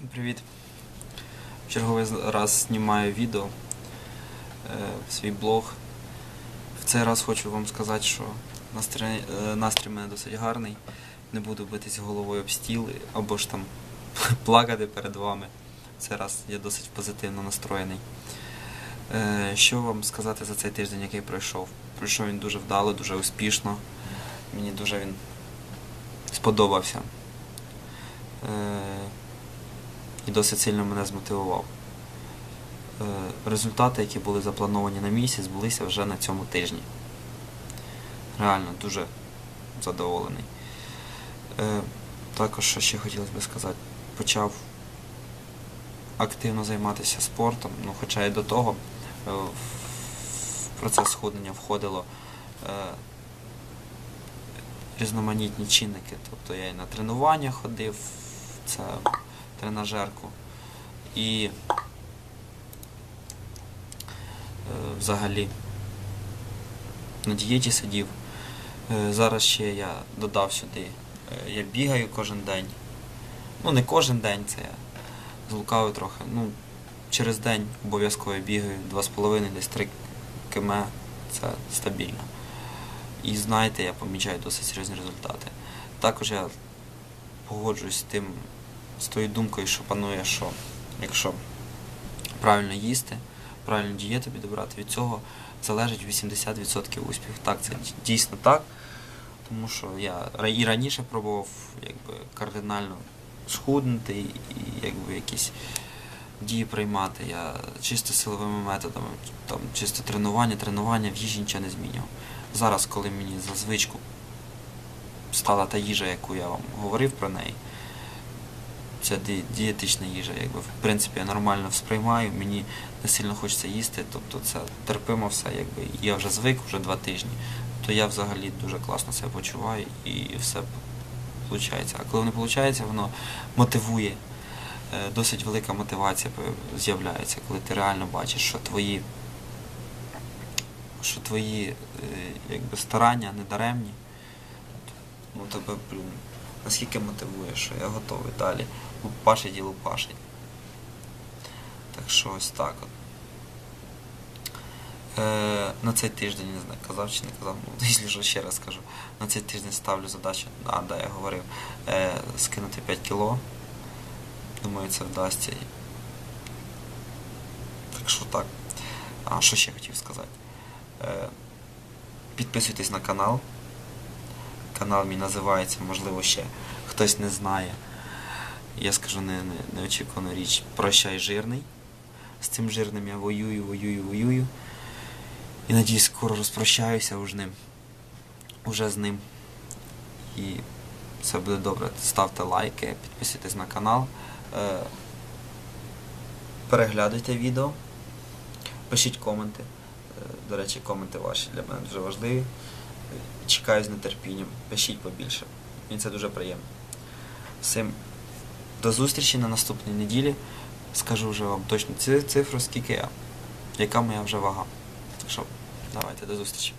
Всім привіт! В черговий раз знімаю відео, е, свій блог. В цей раз хочу вам сказати, що настрій, е, настрій мене досить гарний. Не буду битись головою об стіл або ж там плакати перед вами. Цей раз я досить позитивно настроєний. Е, Що вам сказати за цей тиждень, який пройшов? Пройшов він дуже вдало, дуже успішно. Мені дуже він сподобався. Е, і досить сильно мене змотивував. Е, Результати, які були заплановані на місяць, збулися вже на цьому тижні. Реально дуже задоволений. Е, Також, що ще хотілося б сказати, почав активно займатися спортом, ну, хоча і до того е, в процес сходення входило різноманітні чинники. Тобто я і на тренування ходив, це тренажерку. І е, взагалі на дієті сидів. Е, Зараз ще я додав сюди. е, Я бігаю кожен день. Ну, не кожен день, це я злукавив трохи. Ну, через день обов'язково бігаю 2,5 десь 3 км. Це стабільно. І знаєте, я помічаю досить серйозні результати. Також я погоджуюсь з тим, з тою думкою, що панує, що якщо правильно їсти, правильну дієту підібрати, від цього залежить 80% успіху. Так, це дійсно так. Тому що я і раніше пробував якби, кардинально схуднути і, якби якісь дії приймати. Я чисто силовими методами, там, чисто тренування, тренування в їжі нічого не змінював. Зараз, коли мені за звичку стала та їжа, яку я вам говорив про неї, ця дієтична їжа, якби в принципі я нормально сприймаю, мені не сильно хочеться їсти, тобто це терпимо все, якби я вже звик вже два тижні, то я взагалі дуже класно себе почуваю і все виходить. А коли не виходить, воно мотивує. Е, Досить велика мотивація з'являється, коли ти реально бачиш, що твої, що твої е, якби, старання не даремні. Ну, тебе, блін, наскільки мотивує, що я готовий далі лупашить і лупашить. Так що ось так от. Е, на цей тиждень, не знаю, казав чи не казав, ну, якщо ще раз скажу. На цей тиждень ставлю задачу, а, да, я говорив, е, скинути 5 кіло. Думаю, це вдасться. Так що так. А що ще хотів сказати? Е, підписуйтесь на канал. Канал мій називається, можливо, ще хтось не знає. Я скажу не, не, неочікувану річ. Прощай жирний. З цим жирним я воюю, воюю, воюю. І надіюсь, скоро розпрощаюся уже ним. Уже з ним. І все буде добре. Ставте лайки, підписуйтесь на канал. Е, переглядуйте відео, пишіть коменти. Е, До речі, коменти ваші для мене дуже важливі. Чекаю з нетерпінням. Пишіть побільше. Мені це дуже приємно. Всім до зустрічі на наступній неділі. Скажу вже вам точно цифру, скільки я, яка моя вже вага. Так що, давайте до зустрічі.